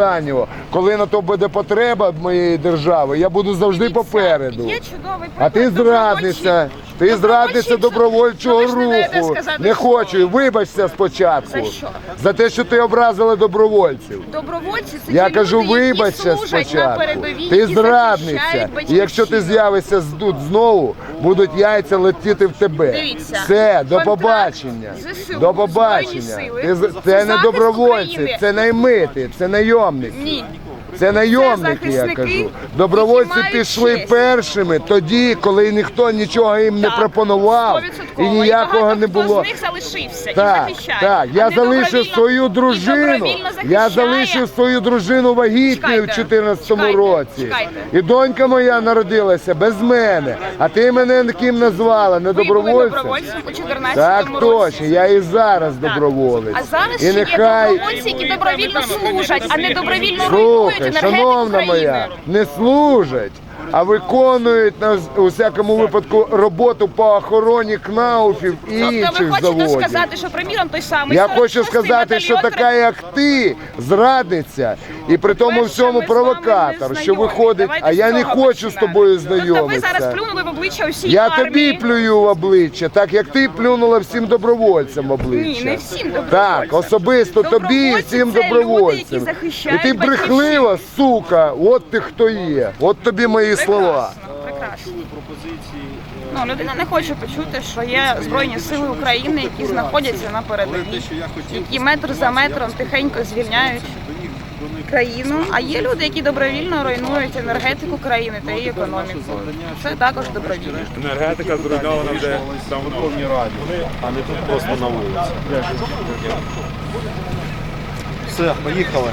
останнього. Коли на то буде потреба моєї держави, я буду завжди попереду. Є чудовий А ти зрадниця. Ти зрадниця добровольчого руху. Не хочу. Вибачся спочатку. За що? За те, що ти образила добровольців. Добровольці це Я кажу, вибачся спочатку. Ти зрадниця. І якщо ти з'явишся тут знову, будуть яйця летіти в тебе. Дивіться, Все, до контракт побачення. ЗСУ, До побачення. Збройні Сили, Ти з- це не захист добровольці, України. це наймити, це найомники. Ні. Це найомники, я захисники, кажу. Добровольці які мають пішли честь. першими тоді, коли ніхто нічого їм не Так, пропонував і 100%. ніякого багато не хто було. з них залишився Так, і захищає. так. а Я не залишив добровільно- свою і дружину. добровільно Я захищає. залишив свою дружину вагітною в Чекайте, 14-му чекайте, році. чекайте. І донька моя народилася без мене. А ти мене ким назвала? Не Ви були добровольцем? добровольцем у 14 Так точно, я і зараз доброволець. А зараз і ще є нехай добровольці, які добровільно служать, а не добровільно руйнують Слухай, шановна моя, не служать, а виконують на у всякому випадку роботу по охороні кнауфів і Тобто інших ви хочете заводів. сказати, що приміром той самий Я 46-й хочу сказати, що така, як ти, зрадниця, і при тому По-перше, всьому ми з вами провокатор, що знайомі. виходить, Давайте а я з не цього хочу з починати. тобою Тобто ви знайомитися. зараз плюнули в обличчя усій Я армії. тобі плюю в обличчя, так як ти плюнула всім добровольцям в обличчя. Ні, не всім добровольцям. Так, особисто тобі і Добровольці всім це люди, добровольцям. які захищають І ти брехлива, сука, от ти хто є. От тобі мої слова. Прекрасно, прекрасно. Ну, людина не хоче почути, що є Збройні Сили України, які знаходяться на передовій, які метр за метром тихенько звільняють країну. А є люди, які добровільно руйнують енергетику країни та її економіку. Це також добровільно. Енергетика зруйнована вже давно. Верховній Раді, а не тут просто на вулиці. Все, поїхали.